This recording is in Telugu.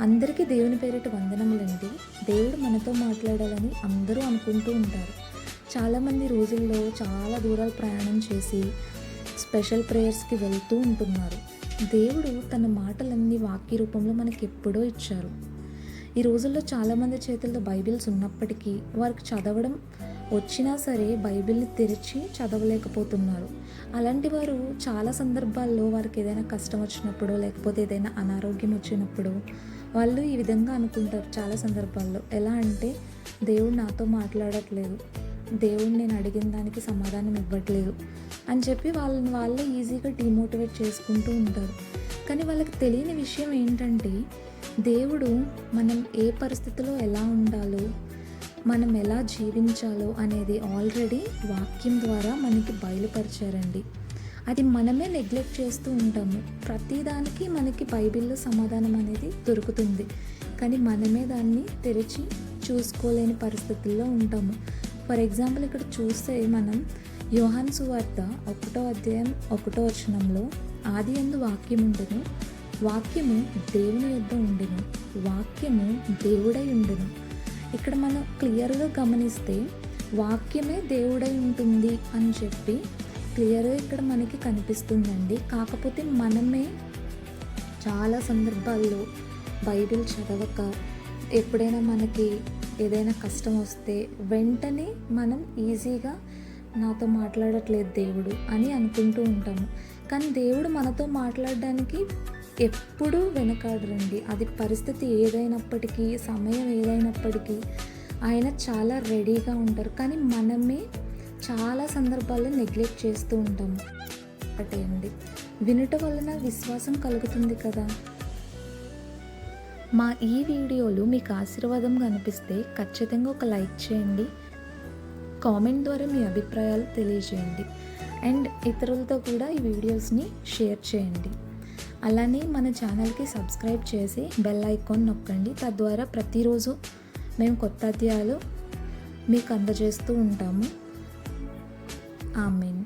అందరికీ దేవుని పేరిట వందనములండి. దేవుడు మనతో మాట్లాడాలని అందరూ అనుకుంటూ ఉంటారు. చాలామంది రోజుల్లో చాలా దూరాలు ప్రయాణం చేసి స్పెషల్ ప్రేయర్స్కి వెళ్తూ ఉంటున్నారు. దేవుడు తన మాటలన్నీ వాక్య రూపంలో మనకి ఎప్పుడో ఇచ్చారు. ఈ రోజుల్లో చాలామంది చేతుల్లో బైబిల్స్ ఉన్నప్పటికీ వారికి చదవడం వచ్చినా సరే బైబిల్ని తెరిచి చదవలేకపోతున్నారు. అలాంటి వారు చాలా సందర్భాల్లో వారికి ఏదైనా కష్టం వచ్చినప్పుడు లేకపోతే ఏదైనా అనారోగ్యం వచ్చినప్పుడు వాళ్ళు ఈ విధంగా అనుకుంటారు చాలా సందర్భాల్లో. ఎలా అంటే దేవుడు నాతో మాట్లాడట్లేదు. దేవుడు నేను అడిగిన దానికి సమాధానం ఇవ్వట్లేదు. అని చెప్పి వాళ్ళని వాళ్ళే ఈజీగా డిమోటివేట్ చేసుకుంటూ ఉంటారు. కానీ వాళ్ళకి తెలియని విషయం ఏంటంటే దేవుడు మనం ఏ పరిస్థితిలో ఎలా ఉండాలో మనం ఎలా జీవించాలో అనేది ఆల్రెడీ వాక్యం ద్వారా మనకి బయలుపరిచారండి. అది మనమే నెగ్లెక్ట్ చేస్తూ ఉంటాము. ప్రతిదానికి మనకి బైబిల్లో సమాధానం అనేది దొరుకుతుంది. కానీ మనమే దాన్ని తెరిచి చూసుకోలేని పరిస్థితుల్లో ఉంటాము. ఫర్ ఎగ్జాంపుల్ ఇక్కడ చూస్తే మనం యోహాన్ సువార్త ఒకటో అధ్యాయం ఒకటో వచనంలో ఆది ఎందు వాక్యం ఉండను. వాక్యము దేవుని యొద్ద ఉండెను. వాక్యము దేవుడై ఉండెను. ఇక్కడ మనం క్లియర్గా గమనిస్తే వాక్యమే దేవుడై ఉంటుంది అని చెప్పి క్లియర్గా ఇక్కడ మనకి కనిపిస్తుందండి. కాకపోతే మనమే చాలా సందర్భాల్లో బైబిల్ చదవక ఎప్పుడైనా మనకి ఏదైనా కష్టం వస్తే వెంటనే మనం ఈజీగా నాతో మాట్లాడట్లేదు దేవుడు అని అనుకుంటూ ఉంటాము. కానీ దేవుడు మనతో మాట్లాడడానికి ఎప్పుడూ వెనకాడరండి. అది పరిస్థితి ఏదైనప్పటికీ సమయం ఏదైనప్పటికీ ఆయన చాలా రెడీగా ఉంటారు. కానీ మనమే చాలా సందర్భాల్లో నెగ్లెక్ట్ చేస్తూ ఉంటాము. ఒకటే అండి. వినుట వలన విశ్వాసం కలుగుతుంది కదా. మా ఈ వీడియోలు మీకు ఆశీర్వాదంగా అనిపిస్తే ఖచ్చితంగా ఒక లైక్ చేయండి. కామెంట్ ద్వారా మీ అభిప్రాయాలు తెలియజేయండి. అండ్ ఇతరులతో కూడా ఈ వీడియోస్ని షేర్ చేయండి. అలానే మన ఛానల్కి సబ్స్క్రైబ్ చేసి బెల్ ఐకాన్ నొక్కండి. తద్వారా ప్రతిరోజు మేము కొత్త అధ్యాయాలు మీకు అందజేస్తూ ఉంటాము. ஆமீன்.